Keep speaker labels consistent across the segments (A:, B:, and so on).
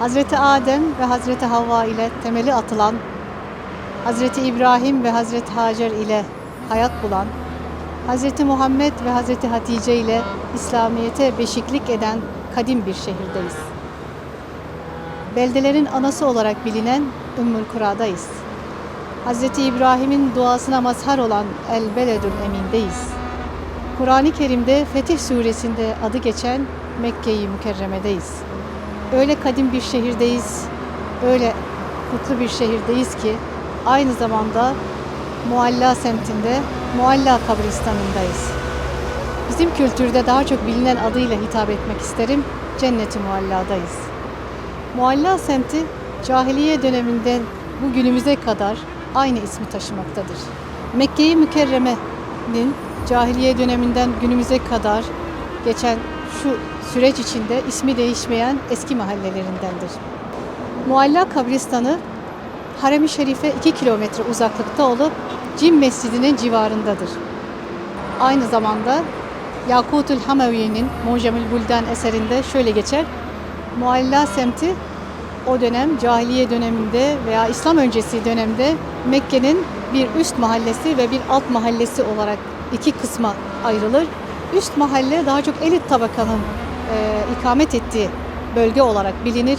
A: Hazreti Adem ve Hazreti Havva ile temeli atılan, Hazreti İbrahim ve Hazreti Hacer ile hayat bulan, Hazreti Muhammed ve Hazreti Hatice ile İslamiyete beşiklik eden kadim bir şehirdeyiz. Beldelerin anası olarak bilinen Ümmül Kura'dayız. Hazreti İbrahim'in duasına mazhar olan El Beledül Emin'deyiz. Kur'an-ı Kerim'de Fetih Suresinde adı geçen Mekke-i Mükerreme'deyiz. Öyle kadim bir şehirdeyiz, öyle kutlu bir şehirdeyiz ki aynı zamanda Mualla semtinde Mualla kabristanındayız. Bizim kültürde daha çok bilinen adıyla hitap etmek isterim. Cennet-i Mualla'dayız. Mualla semti cahiliye döneminden bu günümüze kadar aynı ismi taşımaktadır. Mekke-i Mükerreme'nin cahiliye döneminden günümüze kadar geçen şu süreç içinde ismi değişmeyen eski mahallelerindendir. Mualla kabristanı Harem-i Şerife 2 kilometre uzaklıkta olup Cim Mescidi'nin civarındadır. Aynı zamanda Yakutül Hamevi'nin Mucemül Buldan eserinde şöyle geçer. Mualla semti o dönem cahiliye döneminde veya İslam öncesi dönemde Mekke'nin bir üst mahallesi ve bir alt mahallesi olarak iki kısma ayrılır. Üst mahalle daha çok elit tabakanın ikamet ettiği bölge olarak bilinir.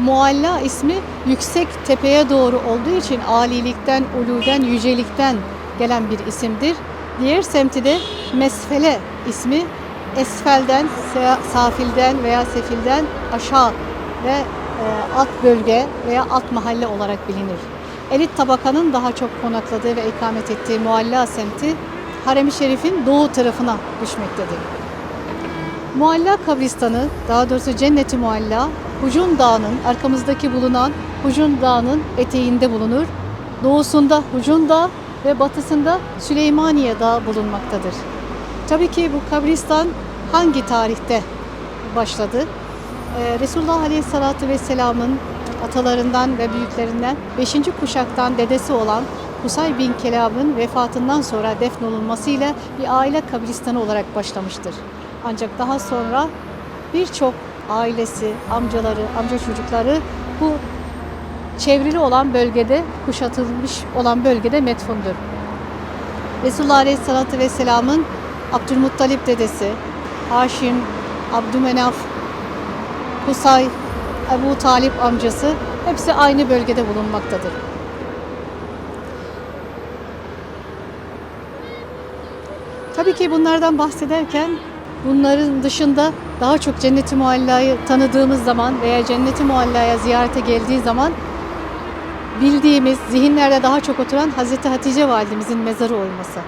A: Mualla ismi yüksek tepeye doğru olduğu için alilikten, uluden, yücelikten gelen bir isimdir. Diğer semti de Mesfele ismi esfelden, safilden veya sefilden aşağı ve e, alt bölge veya alt mahalle olarak bilinir. Elit tabakanın daha çok konakladığı ve ikamet ettiği Mualla semti Harem-i Şerif'in doğu tarafına düşmektedir. Mualla kabristanı, daha doğrusu Cenneti Mualla, Hucun Dağı'nın arkamızdaki bulunan Hucun Dağı'nın eteğinde bulunur. Doğusunda Hucun Dağı ve batısında Süleymaniye Dağı bulunmaktadır. Tabii ki bu kabristan hangi tarihte başladı? Ee, Resulullah Aleyhisselatü Vesselam'ın atalarından ve büyüklerinden 5. kuşaktan dedesi olan Husay bin Kelab'ın vefatından sonra defnolunmasıyla bir aile kabristanı olarak başlamıştır. Ancak daha sonra birçok ailesi, amcaları, amca çocukları bu çevrili olan bölgede, kuşatılmış olan bölgede metfundur. Resulullah Aleyhisselatü Vesselam'ın Abdülmuttalip dedesi, Haşim, Abdümenaf, Kusay, Ebu Talip amcası hepsi aynı bölgede bulunmaktadır. Tabii ki bunlardan bahsederken bunların dışında daha çok Cennet-i Mualla'yı tanıdığımız zaman veya Cennet-i Mualla'ya ziyarete geldiği zaman bildiğimiz, zihinlerde daha çok oturan Hazreti Hatice validemizin mezarı olması.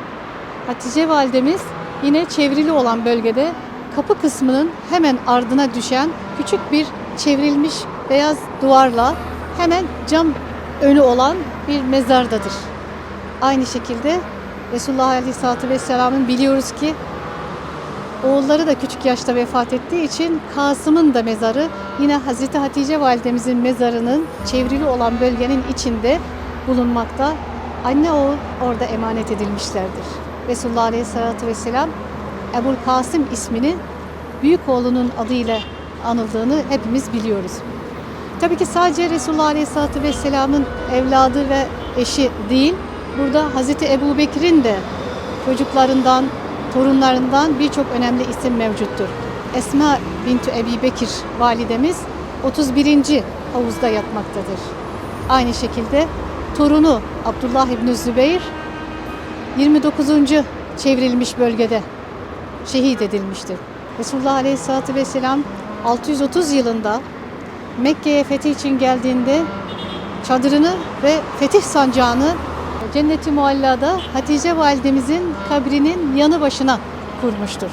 A: Hatice validemiz yine çevrili olan bölgede kapı kısmının hemen ardına düşen küçük bir çevrilmiş beyaz duvarla hemen cam önü olan bir mezardadır. Aynı şekilde Resulullah Aleyhisselatü Vesselam'ın biliyoruz ki oğulları da küçük yaşta vefat ettiği için Kasım'ın da mezarı yine Hazreti Hatice validemizin mezarının çevrili olan bölgenin içinde bulunmakta. Anne oğul orada emanet edilmişlerdir. Resulullah Aleyhisselatü Vesselam Ebul Kasım ismini büyük oğlunun adıyla anıldığını hepimiz biliyoruz. Tabii ki sadece Resulullah Aleyhisselatü Vesselam'ın evladı ve eşi değil, burada Hazreti Ebu Bekir'in de çocuklarından, torunlarından birçok önemli isim mevcuttur. Esma bintu Ebi Bekir validemiz 31. havuzda yatmaktadır. Aynı şekilde torunu Abdullah İbni Zübeyir 29. çevrilmiş bölgede şehit edilmiştir. Resulullah Aleyhisselatü Vesselam 630 yılında Mekke'ye fetih için geldiğinde çadırını ve fetih sancağını Cennet-i Mualla'da Hatice validemizin kabrinin yanı başına kurmuştur.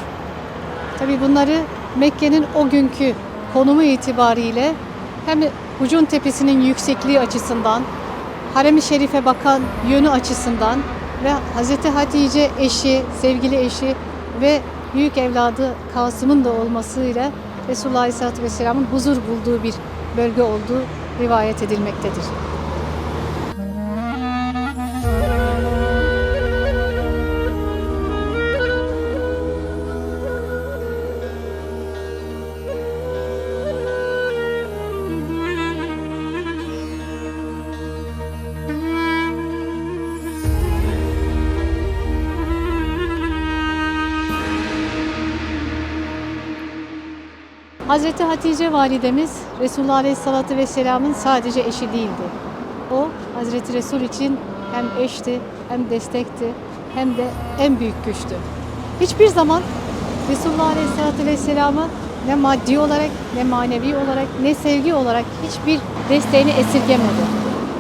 A: Tabi bunları Mekke'nin o günkü konumu itibariyle hem Hucun Tepesi'nin yüksekliği açısından, Harem-i Şerif'e bakan yönü açısından ve Hazreti Hatice eşi, sevgili eşi ve büyük evladı Kasım'ın da olmasıyla Resulullah Aleyhisselatü Vesselam'ın huzur bulduğu bir bölge olduğu rivayet edilmektedir. Hazreti Hatice validemiz Resulullah Aleyhisselatü Vesselam'ın sadece eşi değildi. O Hazreti Resul için hem eşti, hem destekti, hem de en büyük güçtü. Hiçbir zaman Resulullah Aleyhisselatü Vesselam'a ne maddi olarak, ne manevi olarak, ne sevgi olarak hiçbir desteğini esirgemedi.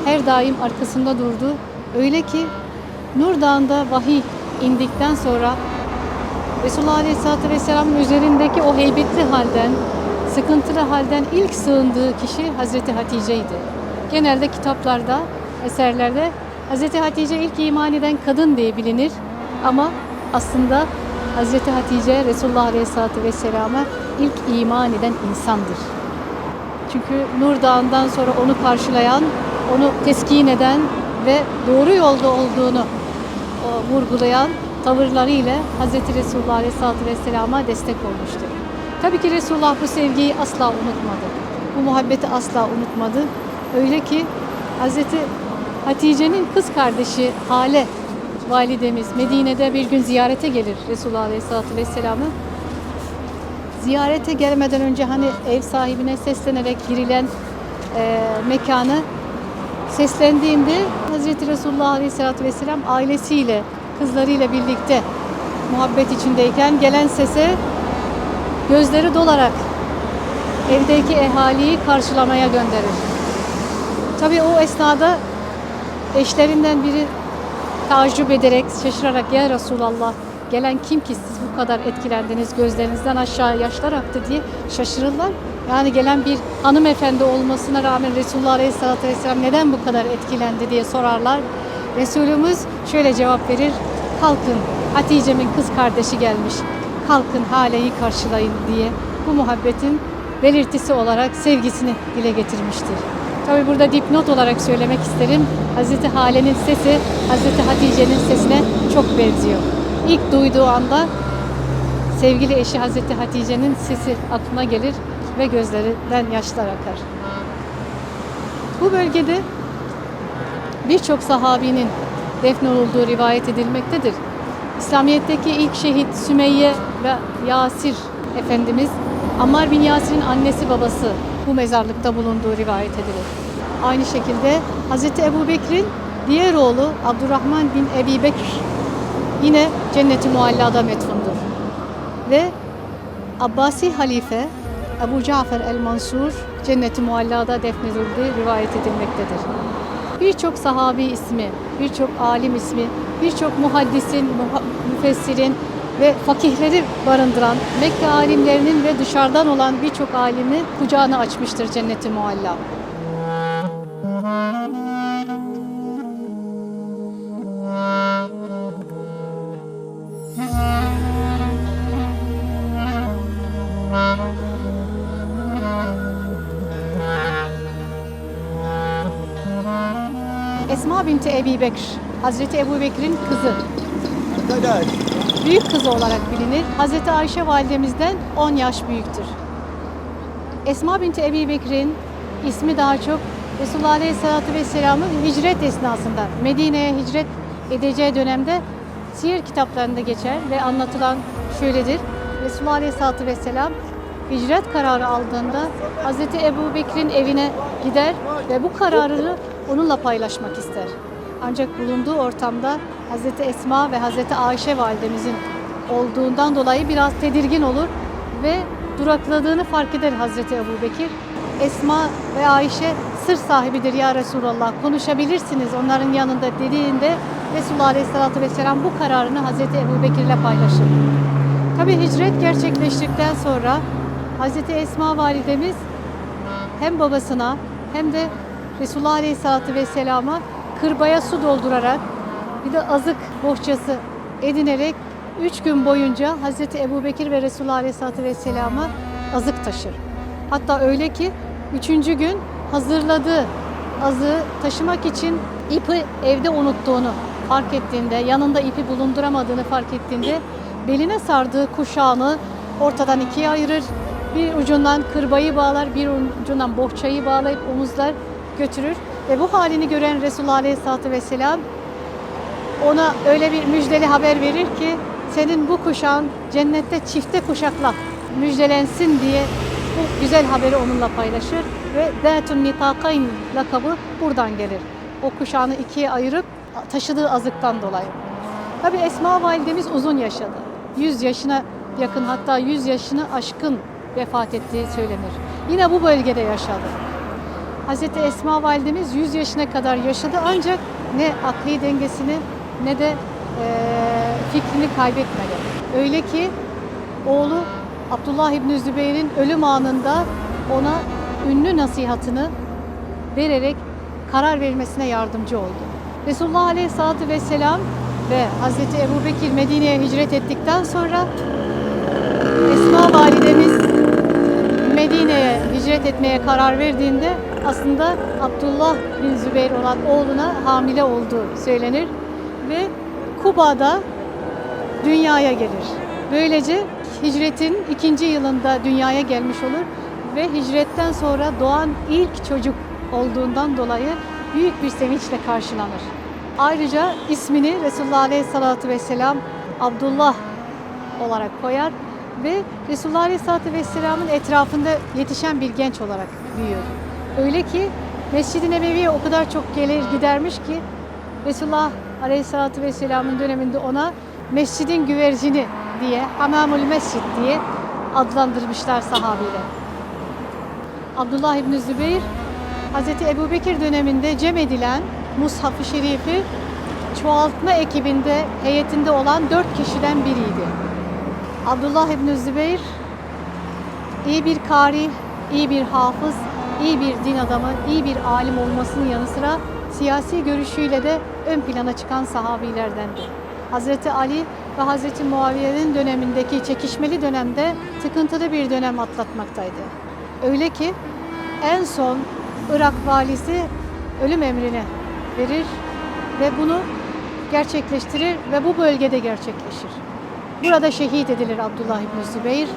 A: Her daim arkasında durdu. Öyle ki Nur Dağı'nda vahiy indikten sonra Resulullah Aleyhisselatü Vesselam'ın üzerindeki o heybetli halden, sıkıntılı halden ilk sığındığı kişi Hazreti Hatice'ydi. Genelde kitaplarda, eserlerde Hazreti Hatice ilk iman eden kadın diye bilinir ama aslında Hazreti Hatice Resulullah Aleyhisselatü Vesselam'a ilk iman eden insandır. Çünkü Nur Dağı'ndan sonra onu karşılayan, onu teskin eden ve doğru yolda olduğunu o, vurgulayan tavırlarıyla Hz. Resulullah Aleyhisselatü Vesselam'a destek olmuştur. Tabii ki Resulullah bu sevgiyi asla unutmadı. Bu muhabbeti asla unutmadı. Öyle ki Hz. Hatice'nin kız kardeşi Hale validemiz Medine'de bir gün ziyarete gelir Resulullah Aleyhisselatü Vesselam'ı. Ziyarete gelmeden önce hani ev sahibine seslenerek girilen e, mekanı seslendiğinde Hz. Resulullah Aleyhisselatü Vesselam ailesiyle, kızlarıyla birlikte muhabbet içindeyken gelen sese gözleri dolarak evdeki ehaliyi karşılamaya gönderir. Tabii o esnada eşlerinden biri tacip ederek, şaşırarak ya Resulallah gelen kim ki siz bu kadar etkilendiniz, gözlerinizden aşağı yaşlar aktı diye şaşırırlar. Yani gelen bir hanımefendi olmasına rağmen Resulullah Aleyhisselatü Vesselam neden bu kadar etkilendi diye sorarlar. Resulümüz şöyle cevap verir. Kalkın Hatice'min kız kardeşi gelmiş. Kalkın haleyi karşılayın diye bu muhabbetin belirtisi olarak sevgisini dile getirmiştir. Tabi burada dipnot olarak söylemek isterim. Hazreti Hale'nin sesi Hazreti Hatice'nin sesine çok benziyor. İlk duyduğu anda sevgili eşi Hazreti Hatice'nin sesi aklına gelir ve gözlerinden yaşlar akar. Bu bölgede birçok sahabinin defnolunduğu rivayet edilmektedir. İslamiyet'teki ilk şehit Sümeyye ve Yasir Efendimiz Ammar bin Yasir'in annesi babası bu mezarlıkta bulunduğu rivayet edilir. Aynı şekilde Hz. Ebu Bekir'in diğer oğlu Abdurrahman bin Ebi Bekir yine Cennet-i Mualla'da metfundur. Ve Abbasi halife Ebu Cafer el-Mansur Cennet-i Mualla'da defnedildiği rivayet edilmektedir. Birçok sahabi ismi, birçok alim ismi, birçok muhaddisin, muha- müfessirin ve fakihleri barındıran Mekke alimlerinin ve dışarıdan olan birçok alimi kucağını açmıştır Cennet-i Mualla. Binti Ebi Bekir, Hazreti Ebu Bekir'in kızı. Büyük kızı olarak bilinir. Hazreti Ayşe validemizden 10 yaş büyüktür. Esma binti Ebi Bekir'in ismi daha çok Resulullah Aleyhisselatü Vesselam'ın hicret esnasında Medine'ye hicret edeceği dönemde siyer kitaplarında geçer ve anlatılan şöyledir. Resulullah Aleyhisselatü Vesselam hicret kararı aldığında Hazreti Ebu Bekir'in evine gider ve bu kararını onunla paylaşmak ister. Ancak bulunduğu ortamda Hazreti Esma ve Hazreti Ayşe validemizin olduğundan dolayı biraz tedirgin olur ve durakladığını fark eder Hazreti Ebu Bekir. Esma ve Ayşe sır sahibidir ya Resulallah konuşabilirsiniz onların yanında dediğinde Resulullah Aleyhisselatü Vesselam bu kararını Hazreti Ebu Bekir'le paylaşır. Tabi hicret gerçekleştikten sonra Hazreti Esma validemiz hem babasına hem de Resulullah Aleyhisselatü Vesselam'a kırbaya su doldurarak bir de azık bohçası edinerek üç gün boyunca Hazreti Ebu Bekir ve Resulullah Aleyhisselatü Vesselam'a azık taşır. Hatta öyle ki üçüncü gün hazırladığı azığı taşımak için ipi evde unuttuğunu fark ettiğinde, yanında ipi bulunduramadığını fark ettiğinde beline sardığı kuşağını ortadan ikiye ayırır. Bir ucundan kırbayı bağlar, bir ucundan bohçayı bağlayıp omuzlar götürür. Ve bu halini gören Resulullah Aleyhisselatü Vesselam ona öyle bir müjdeli haber verir ki senin bu kuşağın cennette çifte kuşakla müjdelensin diye bu güzel haberi onunla paylaşır ve Zâtun Nitakayn lakabı buradan gelir. O kuşağını ikiye ayırıp taşıdığı azıktan dolayı. Tabi Esma validemiz uzun yaşadı. 100 yaşına yakın hatta 100 yaşını aşkın vefat ettiği söylenir. Yine bu bölgede yaşadı. Hazreti Esma validemiz 100 yaşına kadar yaşadı ancak ne akli dengesini ne de eee, fikrini kaybetmedi. Öyle ki oğlu Abdullah İbni Zübeyir'in ölüm anında ona ünlü nasihatını vererek karar verilmesine yardımcı oldu. Resulullah Aleyhisselatü Vesselam ve Hazreti Ebu Bekir Medine'ye hicret ettikten sonra Esma validemiz Medine'ye hicret etmeye karar verdiğinde aslında Abdullah bin Zübeyir olan oğluna hamile olduğu söylenir ve Kuba'da dünyaya gelir. Böylece hicretin ikinci yılında dünyaya gelmiş olur ve hicretten sonra doğan ilk çocuk olduğundan dolayı büyük bir sevinçle karşılanır. Ayrıca ismini Resulullah Aleyhisselatü Vesselam Abdullah olarak koyar ve Resulullah Aleyhisselatü Vesselam'ın etrafında yetişen bir genç olarak büyür. Öyle ki Mescid-i Nebevi'ye o kadar çok gelir gidermiş ki Resulullah Aleyhisselatü Vesselam'ın döneminde ona Mescidin güvercini diye, Hamamul Mescid diye adlandırmışlar sahabiler. Abdullah İbni Zübeyir, Hz. Ebu Bekir döneminde cem edilen Mushaf-ı Şerif'i çoğaltma ekibinde, heyetinde olan dört kişiden biriydi. Abdullah İbni Zübeyir iyi bir kari, iyi bir hafız, iyi bir din adamı, iyi bir alim olmasının yanı sıra siyasi görüşüyle de ön plana çıkan sahabilerdendi. Hazreti Ali ve Hazreti Muaviye'nin dönemindeki çekişmeli dönemde tıkıntılı bir dönem atlatmaktaydı. Öyle ki en son Irak valisi ölüm emrini verir ve bunu gerçekleştirir ve bu bölgede gerçekleşir. Burada şehit edilir Abdullah İbni Zübeyir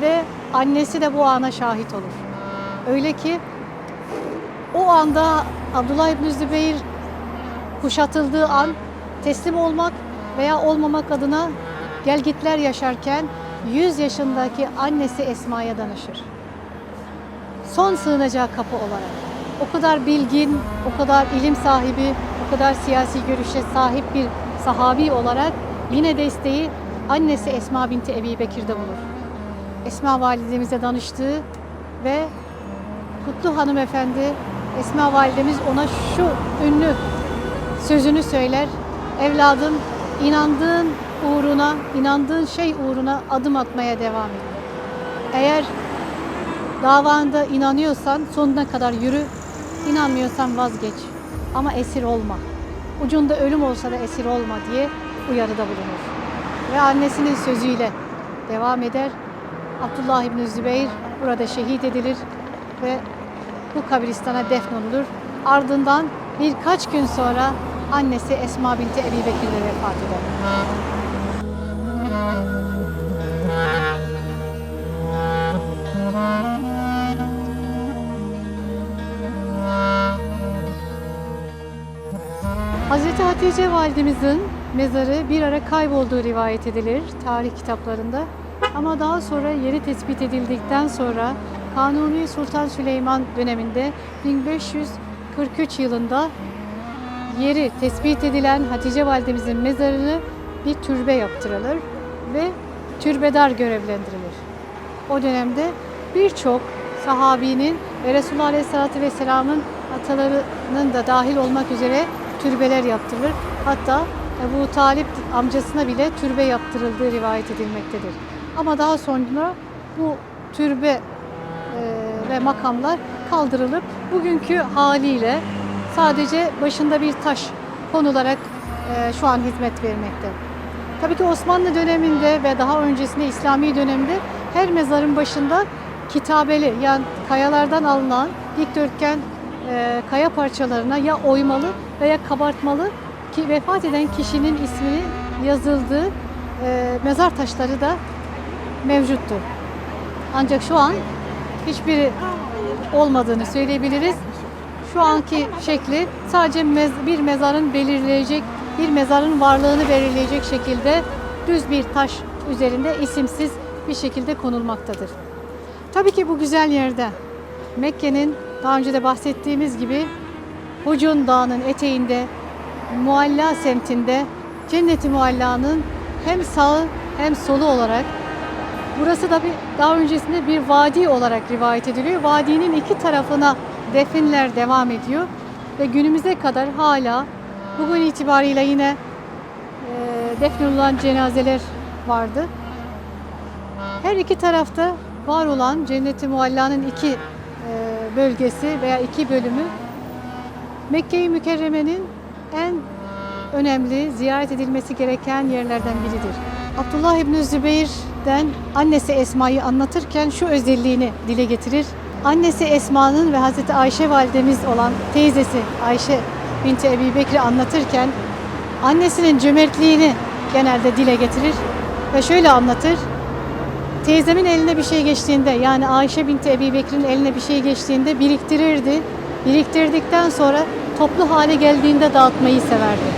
A: ve annesi de bu ana şahit olur. Öyle ki o anda Abdullah İbni Zübeyir kuşatıldığı an teslim olmak veya olmamak adına gelgitler yaşarken 100 yaşındaki annesi Esma'ya danışır. Son sığınacağı kapı olarak. O kadar bilgin, o kadar ilim sahibi, o kadar siyasi görüşe sahip bir sahabi olarak yine desteği annesi Esma binti Ebi Bekir'de bulur. Esma validemize danıştığı ve Kutlu hanımefendi Esma validemiz ona şu ünlü sözünü söyler. Evladım inandığın uğruna, inandığın şey uğruna adım atmaya devam et. Eğer davanda inanıyorsan sonuna kadar yürü, inanmıyorsan vazgeç. Ama esir olma. Ucunda ölüm olsa da esir olma diye uyarıda bulunur. Ve annesinin sözüyle devam eder. Abdullah İbni Zübeyir burada şehit edilir ve bu kabristana defnolunur. Ardından birkaç gün sonra annesi Esma binti Ebi Bekir'le vefat eder. Hazreti Hatice validemizin mezarı bir ara kaybolduğu rivayet edilir tarih kitaplarında. Ama daha sonra yeri tespit edildikten sonra Kanuni Sultan Süleyman döneminde 1543 yılında yeri tespit edilen Hatice validemizin mezarını bir türbe yaptırılır ve türbedar görevlendirilir. O dönemde birçok sahabinin ve Resulullah Aleyhisselatü Vesselam'ın atalarının da dahil olmak üzere türbeler yaptırılır. Hatta Ebu Talip amcasına bile türbe yaptırıldığı rivayet edilmektedir. Ama daha sonra bu türbe ve makamlar kaldırılıp bugünkü haliyle sadece başında bir taş konularak e, şu an hizmet vermekte. Tabii ki Osmanlı döneminde ve daha öncesinde İslami dönemde her mezarın başında kitabeli yani kayalardan alınan dikdörtgen e, kaya parçalarına ya oymalı veya kabartmalı ki vefat eden kişinin isminin yazıldığı e, mezar taşları da mevcuttur. Ancak şu an hiçbiri olmadığını söyleyebiliriz. Şu anki şekli sadece mez- bir mezarın belirleyecek, bir mezarın varlığını belirleyecek şekilde düz bir taş üzerinde isimsiz bir şekilde konulmaktadır. Tabii ki bu güzel yerde. Mekke'nin daha önce de bahsettiğimiz gibi Hucun Dağı'nın eteğinde, Mualla semtinde, Cennet-i Mualla'nın hem sağı hem solu olarak Burası da bir daha öncesinde bir vadi olarak rivayet ediliyor. Vadinin iki tarafına definler devam ediyor ve günümüze kadar hala bugün itibariyle yine e, defnolunan cenazeler vardı. Her iki tarafta var olan Cennet-i Mualla'nın iki e, bölgesi veya iki bölümü Mekke-i Mükerreme'nin en önemli ziyaret edilmesi gereken yerlerden biridir. Abdullah İbni Zübeyir'den annesi Esma'yı anlatırken şu özelliğini dile getirir. Annesi Esma'nın ve Hazreti Ayşe validemiz olan teyzesi Ayşe binti Ebi Bekir'i anlatırken annesinin cömertliğini genelde dile getirir ve şöyle anlatır. Teyzemin eline bir şey geçtiğinde yani Ayşe binti Ebi Bekir'in eline bir şey geçtiğinde biriktirirdi. Biriktirdikten sonra toplu hale geldiğinde dağıtmayı severdi.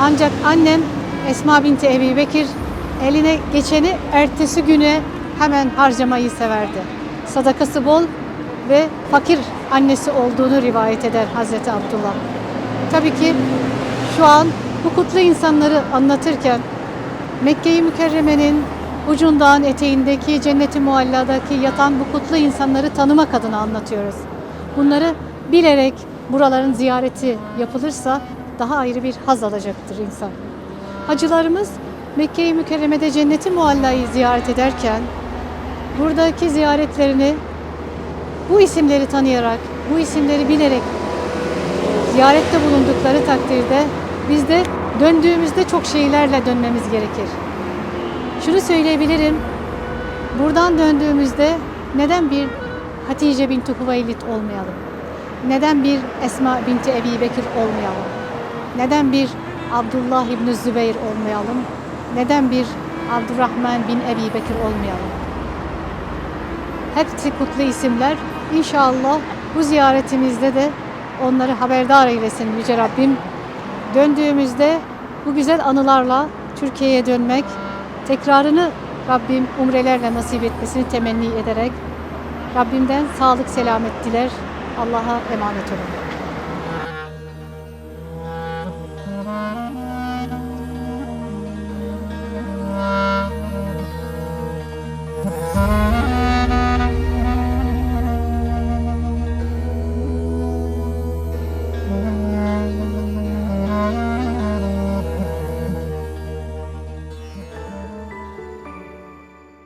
A: Ancak annem Esma binti Ebi Bekir eline geçeni ertesi güne hemen harcamayı severdi. Sadakası bol ve fakir annesi olduğunu rivayet eder Hazreti Abdullah. Tabii ki şu an bu kutlu insanları anlatırken Mekke-i Mükerreme'nin ucundan eteğindeki Cennet-i Mualla'daki yatan bu kutlu insanları tanımak adına anlatıyoruz. Bunları bilerek buraların ziyareti yapılırsa daha ayrı bir haz alacaktır insan. Hacılarımız Mekke-i Mükerreme'de Cennet-i Mualla'yı ziyaret ederken buradaki ziyaretlerini bu isimleri tanıyarak, bu isimleri bilerek ziyarette bulundukları takdirde biz de döndüğümüzde çok şeylerle dönmemiz gerekir. Şunu söyleyebilirim. Buradan döndüğümüzde neden bir Hatice binti Hüveylid olmayalım? Neden bir Esma binti Ebi Bekir olmayalım? Neden bir Abdullah İbni Zübeyir olmayalım? Neden bir Abdurrahman bin Ebi Bekir olmayalım? Hepsi kutlu isimler. İnşallah bu ziyaretimizde de onları haberdar eylesin Yüce Rabbim. Döndüğümüzde bu güzel anılarla Türkiye'ye dönmek, tekrarını Rabbim umrelerle nasip etmesini temenni ederek Rabbimden sağlık selamet diler. Allah'a emanet olun.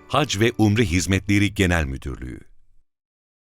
B: Hac ve Umre Hizmetleri Genel Müdürlüğü